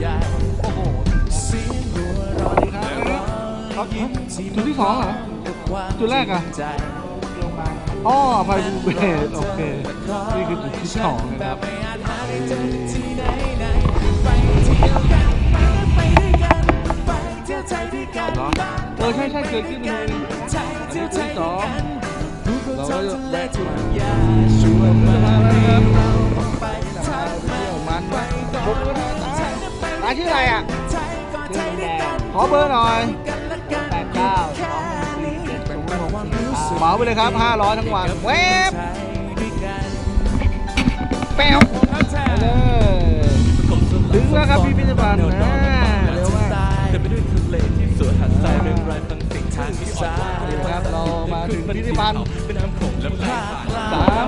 ใหญ่โอ้โหสียงหัวราะครับจุดที่สองเหรอ จุดแรกอะอ๋อไปบูเบสโอเค นี่คือจุดที่สองนะครับเออใช่ใช่เกิดขึ้นเลยจุดที่สองเราก็จะแบกมาช่วยมาครับ ขอเบอร์หน่อยแปดเก้าสองสี่เจ็ดศูนย์หกสี่เหมาไปเลยครับ 500 ทั้งวันเว็บแป๊วเลยถึงแล้วครับพิพิธภัณฑ์นะเร็วมากเต็มไปด้วยทะเลที่สวยหันใจเรื่องรายฟังสิ่งทางที่สายนี่นครับเรามาถึงพิพิธภัณฑ์เป็นน้ำโขงและสาม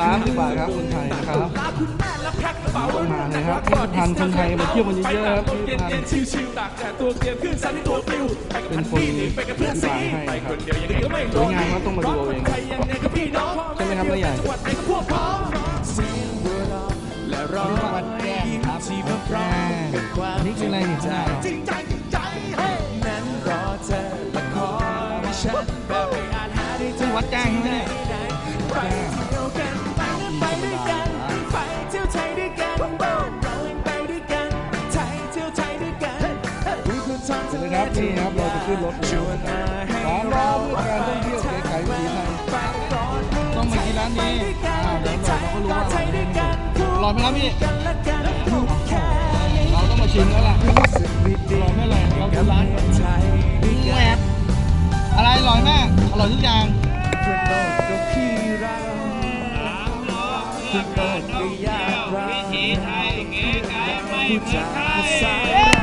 สามสิบบาทครับคนไทยนะครับ มาเลยครับพิพิธภัณฑ์คนไทยมาเที่ยวกันเยอะๆครับพิพิธภัณฑ์ชิวๆตากแดดตัวเตรียมขึ้นซันที่ตัวปลิวไปกับเป็นพันคนพี่หนีไปกับเพื่อนซีไปคนเดียวยังไงก็ไม่สวยงามครับต้องมาดูเองใครยังไงก็พี่น้องใช่ไหมครับนายใหญ่จังหวัดไหนก็พวกพ้องสียงหัวเราและร้องวัดแจ้งครับที่พร้อมกับความนี่คืออะไรนี่ข้างหน้าเราจริงใจจริงใจให้นั้นรอเธอและคอยฉันแบบไม่อาจหาได้ที่วัดแจ้งใช่ไหมเนี่ย เสร็จแล้วครับนี่ครับเราจะขึ้นรถชวนมาให้ร้านเราเพื่อการท่องเที่ยวเก๋ไก่วิถีไทยต้องมากินร้านนี้อ้าวเดี๋ยวเราก็รู้ว่าอร่อยแน่ๆอร่อไหมครับพี่เราต้องมาชิมแล้วล่ะอร่อยไม่อร่อยเราดูร้านไทยด้วยแหวกันกอะไรอร่อยแม่อร่อยทุกอย่างเพื่อนโลกกับพี่เราทุกโลกก็ยากเราผู้จากภาษา